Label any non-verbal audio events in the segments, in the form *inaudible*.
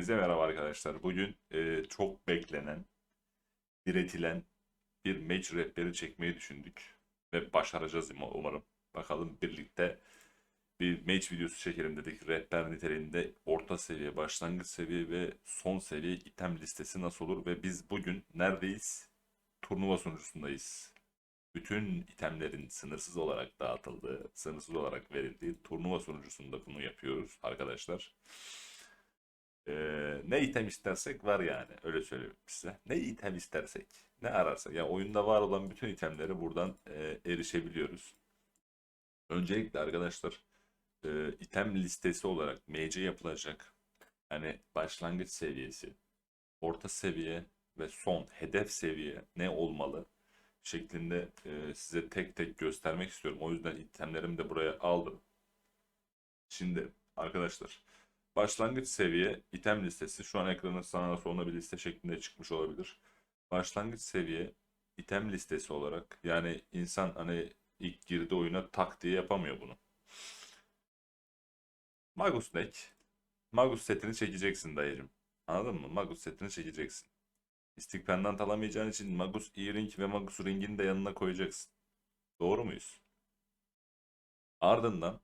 Hepinize merhaba arkadaşlar. Bugün e, çok beklenen, diretilen bir match rehberi çekmeyi düşündük. Ve başaracağız umarım. Bakalım birlikte bir match videosu çekelim dedik. Rehber niteliğinde orta seviye, başlangıç seviye ve son seviye item listesi nasıl olur? Ve biz bugün neredeyiz? Turnuva sunucusundayız. Bütün itemlerin sınırsız olarak dağıtıldığı, sınırsız olarak verildiği turnuva sunucusunda bunu yapıyoruz arkadaşlar. Ee, ne item istersek var yani. Öyle söyleyeyim size. Ne item istersek, ne ararsak. Yani oyunda var olan bütün itemlere buradan e, erişebiliyoruz. Öncelikle arkadaşlar e, item listesi olarak MC yapılacak. Yani başlangıç seviyesi, orta seviye ve son hedef seviye ne olmalı şeklinde e, size tek tek göstermek istiyorum. O yüzden itemlerimi de buraya aldım. Şimdi arkadaşlar Başlangıç seviye item listesi şu an ekranın sağına soluna bir liste şeklinde çıkmış olabilir. Başlangıç seviye item listesi olarak yani insan hani ilk girdi oyuna tak diye yapamıyor bunu. Magus deck. Magus setini çekeceksin dayıcım. Anladın mı? Magus setini çekeceksin. İstik pendant alamayacağın için Magus E-Ring ve Magus Ring'ini de yanına koyacaksın. Doğru muyuz? Ardından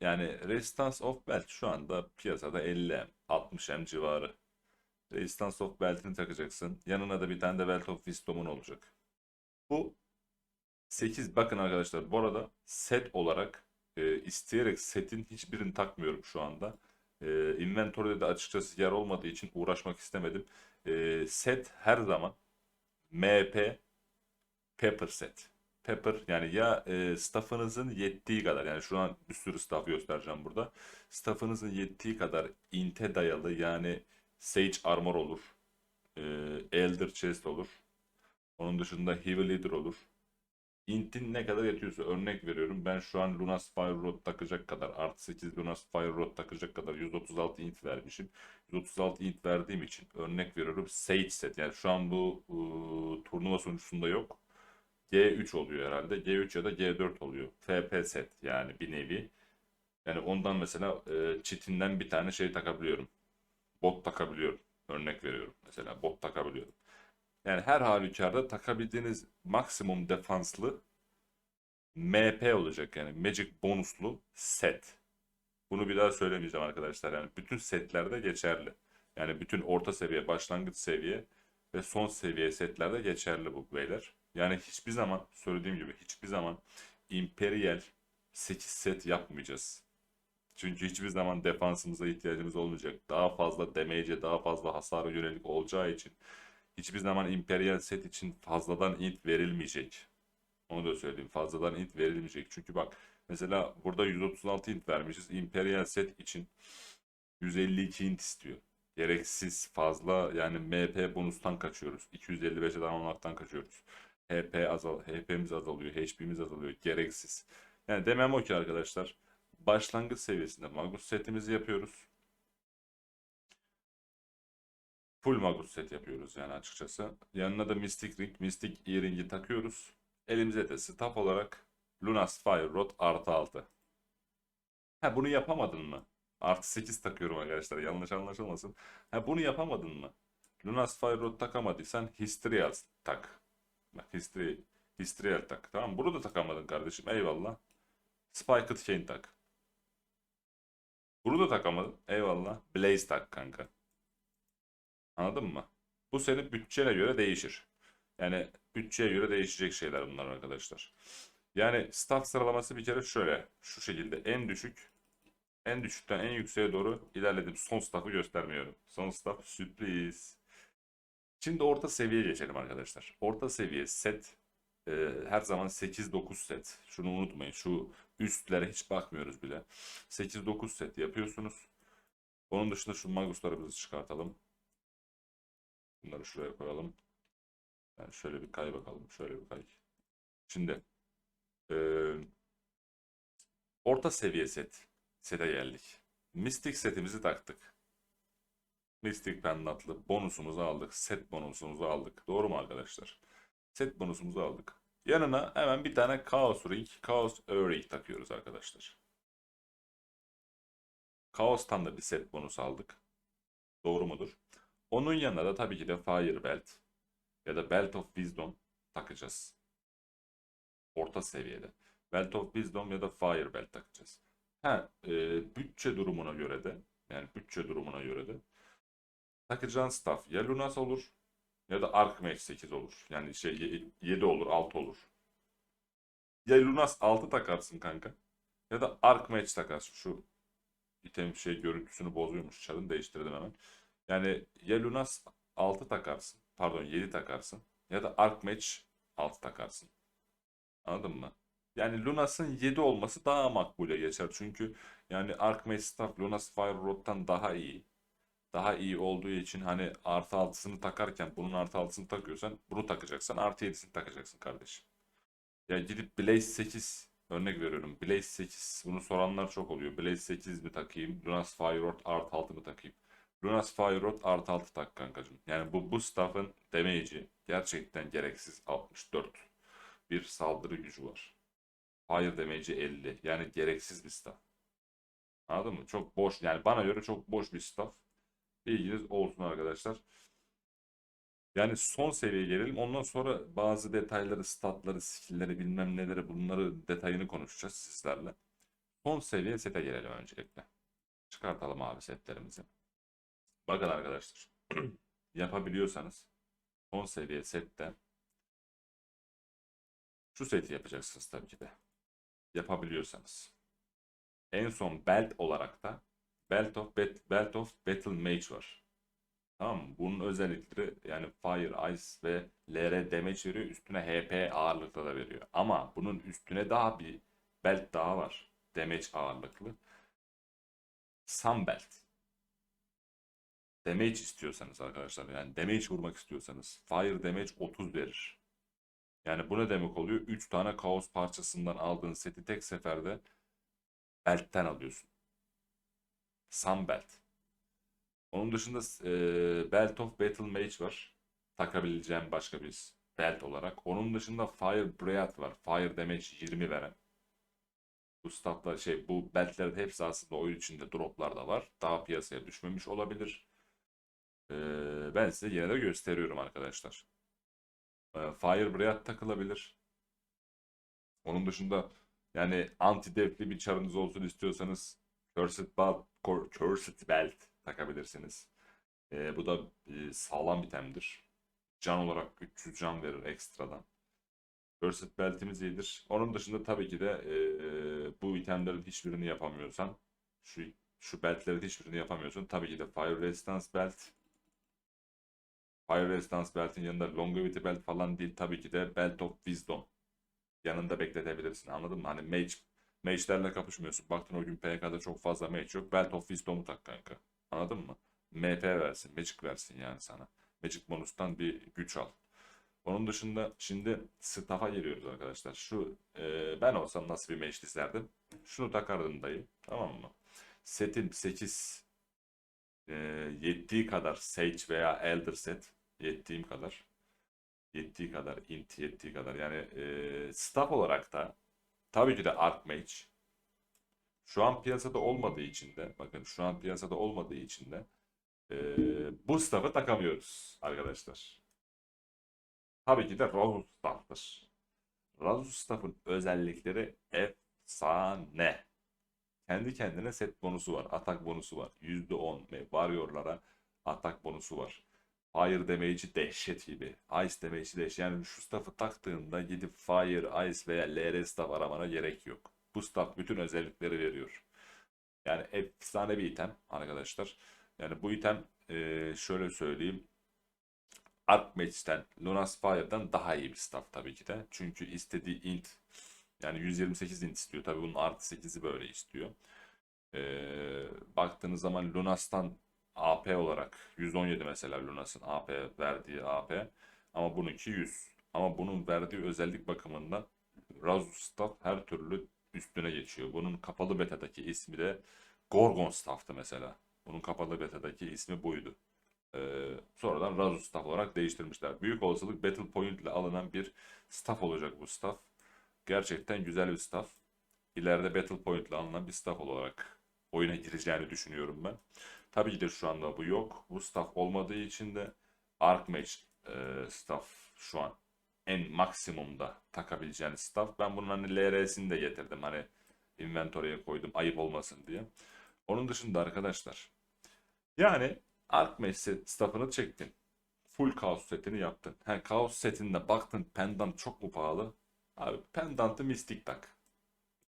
yani Resistance of Belt şu anda piyasada 50M, 60M civarı. Resistance of Belt'ini takacaksın. Yanına da bir tane de Belt of Wisdom'un olacak. Bu 8 bakın arkadaşlar bu arada set olarak e, isteyerek setin hiçbirini takmıyorum şu anda. E, inventory'de de açıkçası yer olmadığı için uğraşmak istemedim. E, set her zaman MP Pepper set. Pepper yani ya e, staff'ınızın yettiği kadar yani şu an bir sürü staff göstereceğim burada. Staff'ınızın yettiği kadar inte dayalı yani Sage Armor olur. E, Elder Chest olur. Onun dışında Heavy Leader olur. Int'in ne kadar yetiyorsa örnek veriyorum. Ben şu an Lunas Fire Rod takacak kadar artı 8 Lunas Fire Rod takacak kadar 136 int vermişim. 136 int verdiğim için örnek veriyorum Sage set. Yani şu an bu ıı, turnuva sonucunda yok. G3 oluyor herhalde. G3 ya da G4 oluyor. FP set yani bir nevi. Yani ondan mesela e, çitinden bir tane şey takabiliyorum. Bot takabiliyorum. Örnek veriyorum. Mesela bot takabiliyorum. Yani her halükarda takabildiğiniz maksimum defanslı MP olacak yani Magic bonuslu set. Bunu bir daha söylemeyeceğim arkadaşlar. Yani bütün setlerde geçerli. Yani bütün orta seviye, başlangıç seviye ve son seviye setlerde geçerli bu beyler. Yani hiçbir zaman söylediğim gibi hiçbir zaman Imperial 8 set yapmayacağız. Çünkü hiçbir zaman defansımıza ihtiyacımız olmayacak. Daha fazla damage'e, daha fazla hasara yönelik olacağı için hiçbir zaman Imperial set için fazladan int verilmeyecek. Onu da söyleyeyim. Fazladan int verilmeyecek. Çünkü bak mesela burada 136 int vermişiz. Imperial set için 152 int istiyor. Gereksiz fazla yani MP bonustan kaçıyoruz. 255'e tamamlamaktan kaçıyoruz. HP azal, HP'miz azalıyor, HP'miz azalıyor. Gereksiz. Yani demem o ki arkadaşlar. Başlangıç seviyesinde Magus setimizi yapıyoruz. Full Magus set yapıyoruz yani açıkçası. Yanına da Mystic Ring, Mystic Earring'i takıyoruz. Elimize de staff olarak Lunas Fire Rod artı 6. Ha bunu yapamadın mı? Artı 8 takıyorum arkadaşlar yanlış anlaşılmasın. Ha bunu yapamadın mı? Lunas Fire Rod takamadıysan Histrial tak. Bak History, Histrial tak. Tamam bunu da takamadın kardeşim eyvallah. Spiked Chain tak. Bunu da takamadın eyvallah. Blaze tak kanka. Anladın mı? Bu senin bütçene göre değişir. Yani bütçeye göre değişecek şeyler bunlar arkadaşlar. Yani staff sıralaması bir kere şöyle. Şu şekilde en düşük en düşükten en yükseğe doğru ilerledim. Son staff'ı göstermiyorum. Son staff sürpriz. Şimdi orta seviye geçelim arkadaşlar. Orta seviye set e, her zaman 8-9 set. Şunu unutmayın. Şu üstlere hiç bakmıyoruz bile. 8-9 set yapıyorsunuz. Onun dışında şu maguslarımızı çıkartalım. Bunları şuraya koyalım. Yani şöyle bir kay bakalım. Şöyle bir kay. Şimdi e, orta seviye set. Sete geldik. Mystic setimizi taktık. Mystic pendantlı bonusumuzu aldık. Set bonusumuzu aldık. Doğru mu arkadaşlar? Set bonusumuzu aldık. Yanına hemen bir tane Chaos Ring, Chaos Ring takıyoruz arkadaşlar. Chaos'tan da bir set bonus aldık. Doğru mudur? Onun yanına da tabii ki de Fire Belt ya da Belt of Wisdom takacağız. Orta seviyede. Belt of Wisdom ya da Fire Belt takacağız. Ha, e, bütçe durumuna göre de yani bütçe durumuna göre de takacağın staff ya Lunas olur ya da Archmage 8 olur. Yani şey 7 olur, 6 olur. Ya Lunas 6 takarsın kanka ya da Archmage takarsın. Şu item şey görüntüsünü bozuyormuş. Çarını değiştirdim hemen. Yani ya Lunas 6 takarsın. Pardon 7 takarsın. Ya da Archmage 6 takarsın. Anladın mı? Yani Lunas'ın 7 olması daha makbule geçer. Çünkü yani Archmage Staff Lunas Fire Rod'dan daha iyi. Daha iyi olduğu için hani artı 6'sını takarken bunun artı 6'sını takıyorsan bunu takacaksan artı 7'sini takacaksın kardeşim. Ya gidip Blaze 8 örnek veriyorum. Blaze 8 bunu soranlar çok oluyor. Blaze 8 mi takayım? Lunas Fire Rod artı 6 mı takayım? Lunas Fire Rod artı 6 tak kankacığım. Yani bu bu staff'ın damage'i gerçekten gereksiz 64. Bir saldırı gücü var. Fire damage'i 50. Yani gereksiz bir staff. Anladın mı? Çok boş. Yani bana göre çok boş bir staff. Bilginiz olsun arkadaşlar. Yani son seviyeye gelelim. Ondan sonra bazı detayları, statları, skill'leri bilmem neleri bunları detayını konuşacağız sizlerle. Son seviye sete gelelim öncelikle. Çıkartalım abi setlerimizi. Bakın arkadaşlar. *clears throat* Yapabiliyorsanız son seviye sette şu seti yapacaksınız tabii ki de. Yapabiliyorsanız. En son belt olarak da Belt of, Bet- Belt of Battle Mage var. Tamam? Bunun özellikleri yani Fire, Ice ve LR damage veriyor. Üstüne HP ağırlıkta da veriyor. Ama bunun üstüne daha bir belt daha var. Damage ağırlıklı. Sun Belt. Damage istiyorsanız arkadaşlar yani damage vurmak istiyorsanız Fire damage 30 verir. Yani bu ne demek oluyor? 3 tane kaos parçasından aldığın seti tek seferde belt'ten alıyorsun. Sun Belt. Onun dışında e, Belt of Battle Mage var. Takabileceğim başka bir belt olarak. Onun dışında Fire Breath var. Fire Damage 20 veren. Bu statlar şey bu beltlerin hepsi aslında oyun içinde droplarda var. Daha piyasaya düşmemiş olabilir. E, ben size yine de gösteriyorum arkadaşlar. E, Fire Breath takılabilir. Onun dışında yani anti defli bir çarınız olsun istiyorsanız Cursed Belt, Cursed Belt takabilirsiniz. Ee, bu da e, sağlam bir temdir. Can olarak 300 can verir ekstradan. Cursed Belt'imiz iyidir. Onun dışında tabii ki de e, bu itemlerin hiçbirini yapamıyorsan şu şu beltlerin hiçbirini yapamıyorsun. Tabii ki de Fire Resistance Belt Fire Resistance Belt'in yanında Longevity Belt falan değil. Tabii ki de Belt of Wisdom yanında bekletebilirsin. Anladın mı? Hani Mage Mage'lerle kapışmıyorsun. Baktın o gün PK'da çok fazla mage yok. Belt of Wisdom'u tak kanka. Anladın mı? MP versin, Magic versin yani sana. Magic bonus'tan bir güç al. Onun dışında şimdi staff'a geliyoruz arkadaşlar. Şu e, ben olsam nasıl bir mage dizerdim? Şunu takardım dayı. Tamam mı? Setin 8 e, yettiği kadar Sage veya Elder set yettiğim kadar yettiği kadar int yettiği kadar yani e, staff olarak da Tabii ki de Archmage. Şu an piyasada olmadığı için de bakın şu an piyasada olmadığı için de e, bu staff'ı takamıyoruz arkadaşlar. Tabii ki de Razus staff'tır. Razus staff'ın özellikleri efsane. Kendi kendine set bonusu var. Atak bonusu var. %10 ve Warrior'lara atak bonusu var. Fire damage'i dehşet gibi. Ice damage'i dehşet. Yani şu staff'ı taktığında gidip Fire, Ice veya LR staff aramana gerek yok. Bu staff bütün özellikleri veriyor. Yani efsane bir item arkadaşlar. Yani bu item e, şöyle söyleyeyim. Archmage'den, Lunas Fire'dan daha iyi bir staff tabii ki de. Çünkü istediği int yani 128 int istiyor. Tabii bunun artı 8'i böyle istiyor. E, baktığınız zaman Lunas'tan AP olarak 117 mesela Lunas'ın AP verdiği AP ama bununki 100. Ama bunun verdiği özellik bakımından Razus Staff her türlü üstüne geçiyor. Bunun kapalı betadaki ismi de Gorgon Staff'tı mesela. Bunun kapalı betadaki ismi buydu. Ee, sonradan Razus Staff olarak değiştirmişler. Büyük olasılık Battle Point ile alınan bir staff olacak bu staff. Gerçekten güzel bir staff. İleride Battle Point ile alınan bir staff olarak oyuna gireceğini düşünüyorum ben. Tabii ki de şu anda bu yok. Bu staff olmadığı için de Archmage e, staff şu an en maksimumda takabileceğiniz staff. Ben bunun hani LR'sini de getirdim. Hani inventory'e koydum ayıp olmasın diye. Onun dışında arkadaşlar yani set- staff'ını çektin. Full Chaos setini yaptın. He, Chaos setinde baktın pendant çok mu pahalı? Abi pendantı mistik tak.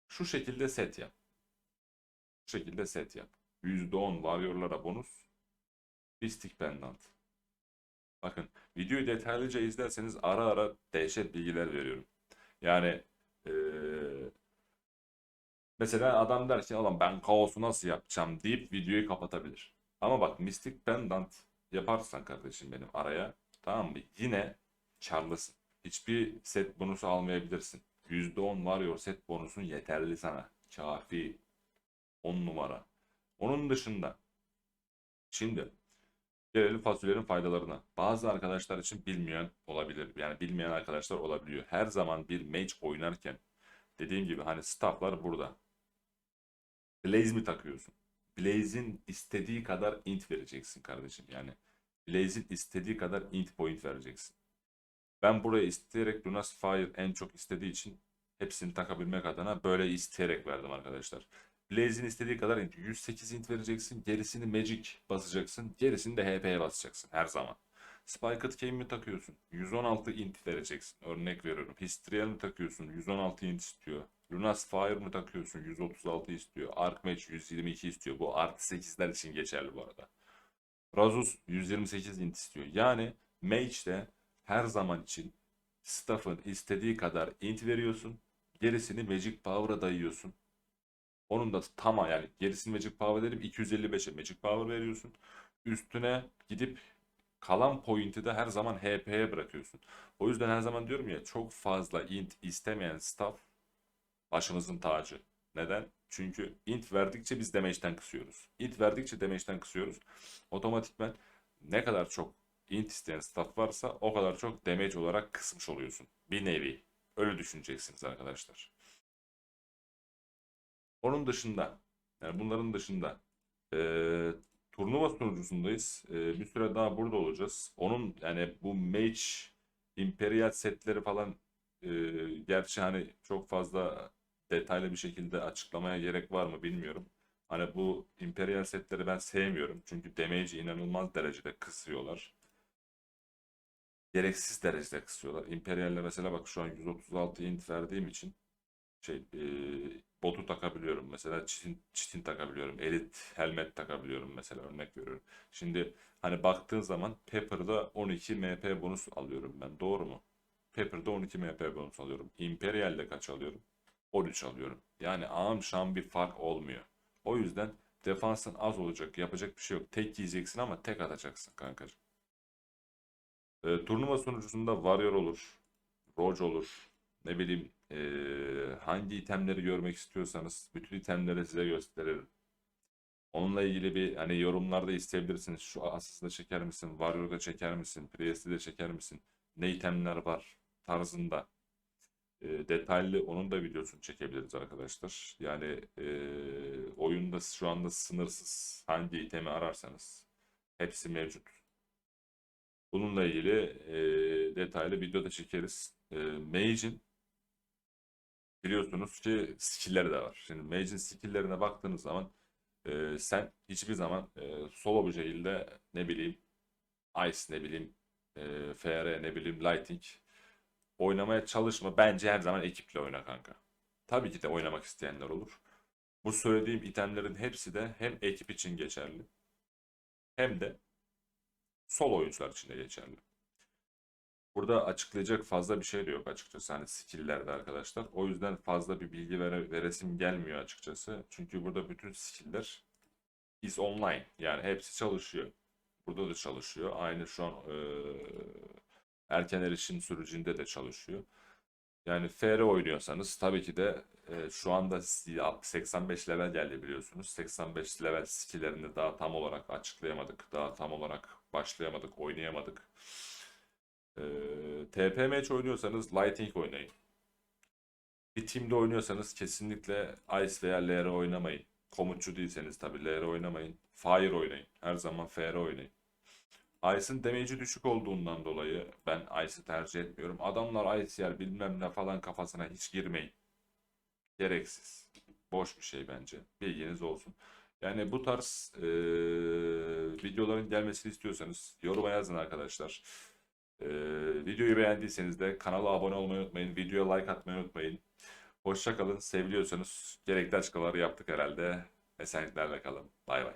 Şu şekilde set yap. Şu şekilde set yap. %10 Warrior'lara bonus. Mistik pendant. Bakın videoyu detaylıca izlerseniz ara ara dehşet bilgiler veriyorum. Yani eee, mesela adam der ki adam ben kaosu nasıl yapacağım deyip videoyu kapatabilir. Ama bak Mystic Pendant yaparsan kardeşim benim araya tamam mı? Yine karlısın. Hiçbir set bonusu almayabilirsin. %10 Warrior set bonusun yeterli sana. Kafi. 10 numara. Onun dışında şimdi Gelelim fasulyenin faydalarına. Bazı arkadaşlar için bilmeyen olabilir. Yani bilmeyen arkadaşlar olabiliyor. Her zaman bir mage oynarken dediğim gibi hani stafflar burada. Blaze mi takıyorsun? Blaze'in istediği kadar int vereceksin kardeşim. Yani Blaze'in istediği kadar int point vereceksin. Ben buraya isteyerek Lunas Fire en çok istediği için hepsini takabilmek adına böyle isteyerek verdim arkadaşlar. Blaze'in istediği kadar int. 108 int vereceksin. Gerisini Magic basacaksın. Gerisini de HP'ye basacaksın her zaman. Spiked Cane mi takıyorsun? 116 int vereceksin. Örnek veriyorum. Histriel mi takıyorsun? 116 int istiyor. Lunas Fire mı takıyorsun? 136 istiyor. Archmage 122 istiyor. Bu artı 8'ler için geçerli bu arada. Razus 128 int istiyor. Yani Mage de her zaman için staff'ın istediği kadar int veriyorsun. Gerisini Magic Power'a dayıyorsun. Onun da tama yani gerisini Magic Power dedim 255'e Magic Power veriyorsun. Üstüne gidip kalan point'i de her zaman HP'ye bırakıyorsun. O yüzden her zaman diyorum ya çok fazla int istemeyen staff başımızın tacı. Neden? Çünkü int verdikçe biz damage'den kısıyoruz. Int verdikçe damage'den kısıyoruz. Otomatikman ne kadar çok int isteyen staff varsa o kadar çok damage olarak kısmış oluyorsun. Bir nevi. Öyle düşüneceksiniz arkadaşlar. Onun dışında, yani bunların dışında eee, turnuva sunucusundayız. Eee, bir süre daha burada olacağız. Onun yani bu Mage Imperial setleri falan eee, gerçi hani çok fazla detaylı bir şekilde açıklamaya gerek var mı bilmiyorum. Hani bu Imperial setleri ben sevmiyorum. Çünkü damage'i inanılmaz derecede kısıyorlar. Gereksiz derecede kısıyorlar. Imperial'le mesela bak şu an 136 int verdiğim için şey e, botu takabiliyorum. Mesela çitin, çitin takabiliyorum. Elit helmet takabiliyorum mesela örnek veriyorum. Şimdi hani baktığın zaman Pepper'da 12 MP bonus alıyorum ben. Doğru mu? Pepper'da 12 MP bonus alıyorum. Imperial'de kaç alıyorum? 13 alıyorum. Yani ağam şam bir fark olmuyor. O yüzden defansın az olacak. Yapacak bir şey yok. Tek yiyeceksin ama tek atacaksın kankacığım. E, turnuva sunucusunda Warrior olur. Roach olur. Ne bileyim e, hangi itemleri görmek istiyorsanız bütün itemleri size gösteririm. Onunla ilgili bir hani yorumlarda isteyebilirsiniz. Şu Assassin'da çeker misin? Warrior'da çeker misin? Priest'de çeker misin? Ne itemler var tarzında. E, detaylı onun da videosunu çekebiliriz arkadaşlar. Yani e, oyunda şu anda sınırsız hangi itemi ararsanız hepsi mevcut. Bununla ilgili e, detaylı video da çekeriz. E, Mage'in biliyorsunuz ki skill'leri de var. Şimdi Mage'in skill'lerine baktığınız zaman e, sen hiçbir zaman e, solo bir şekilde ne bileyim Ice ne bileyim e, FR ne bileyim Lighting oynamaya çalışma. Bence her zaman ekiple oyna kanka. Tabii ki de oynamak isteyenler olur. Bu söylediğim itemlerin hepsi de hem ekip için geçerli hem de solo oyuncular için de geçerli. Burada açıklayacak fazla bir şey de yok açıkçası hani skill'lerde arkadaşlar. O yüzden fazla bir bilgi vere, veresim gelmiyor açıkçası. Çünkü burada bütün skill'ler is online. Yani hepsi çalışıyor. Burada da çalışıyor. Aynı şu an eee, erken erişim sürecinde de çalışıyor. Yani FR oynuyorsanız tabii ki de e, şu anda si- 85 level geldi biliyorsunuz. 85 level skill'lerini daha tam olarak açıklayamadık. Daha tam olarak başlayamadık, oynayamadık. E, TP match oynuyorsanız Lighting oynayın. Bir team'de oynuyorsanız kesinlikle Ice veya LR oynamayın. komutçu değilseniz tabii LR oynamayın. Fire oynayın. Her zaman FR oynayın. Ice'ın damage'i düşük olduğundan dolayı ben Ice'ı tercih etmiyorum. Adamlar Ice yer bilmem ne falan kafasına hiç girmeyin. Gereksiz. Boş bir şey bence. Bilginiz olsun. Yani bu tarz eee, videoların gelmesini istiyorsanız yoruma yazın arkadaşlar. Ee, videoyu beğendiyseniz de kanala abone olmayı unutmayın. Videoya like atmayı unutmayın. Hoşça kalın. Seviliyorsanız gerekli açıklamaları yaptık herhalde. Esenliklerle kalın. Bay bay.